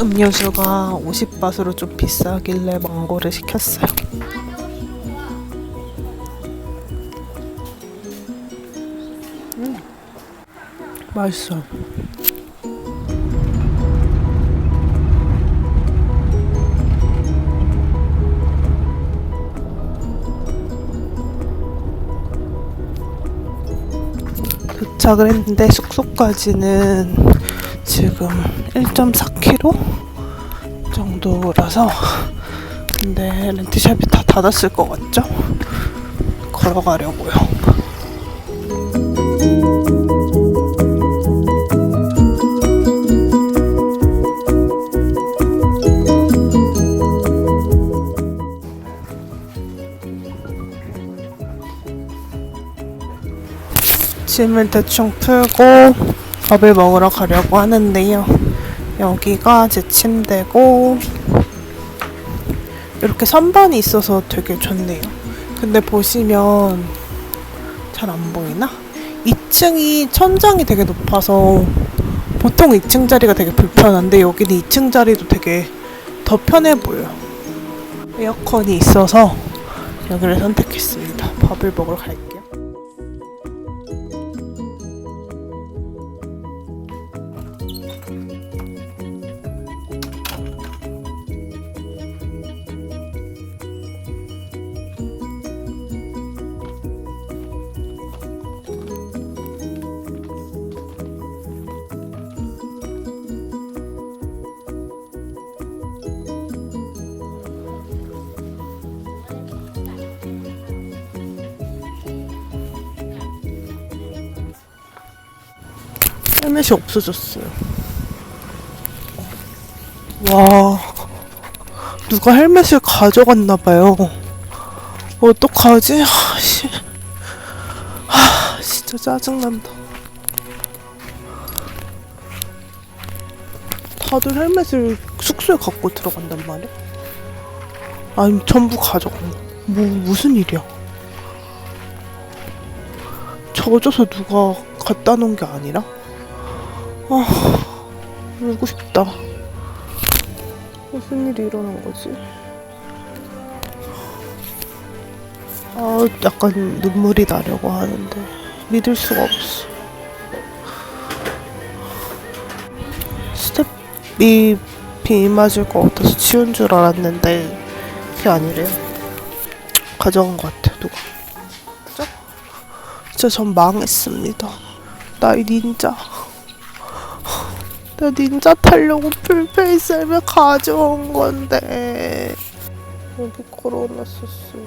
음료수가 50바스로 좀 비싸길래 망고를 시켰어요. 맛있어. 도착을 했는데 숙소까지는 지금 1.4km 정도라서 근데 렌트샵이 다 닫았을 것 같죠? 걸어가려고요. 짐을 대충 풀고 밥을 먹으러 가려고 하는데요. 여기가 제 침대고 이렇게 선반이 있어서 되게 좋네요. 근데 보시면 잘 안 보이나? 2층이 천장이 되게 높아서 보통 2층 자리가 되게 불편한데 여기는 2층 자리도 되게 더 편해 보여요. 에어컨이 있어서 여기를 선택했습니다. 밥을 먹으러 갈게요. 헬멧이 없어졌어요. 와, 누가 헬멧을 가져갔나 봐요. 어떡하지? 아, 씨. 아, 진짜 짜증난다. 다들 헬멧을 숙소에 갖고 들어간단 말이야? 아니, 전부 가져간 거. 뭐, 무슨 일이야? 젖어서 누가 갖다 놓은 게 아니라? 아, 울고 싶다. 무슨 일이 일어난 거지? 아, 약간 눈물이 나려고 하는데 믿을 수가 없어. 스텝이 비 맞을 것 같아서 치운 줄 알았는데 그게 아니래요. 가져간 것 같아, 누가. 진짜? 진짜 전 망했습니다. 나이 닌자. 나 닌자 타려고 풀페이스를 가져온 건데 여기 걸어놨었어.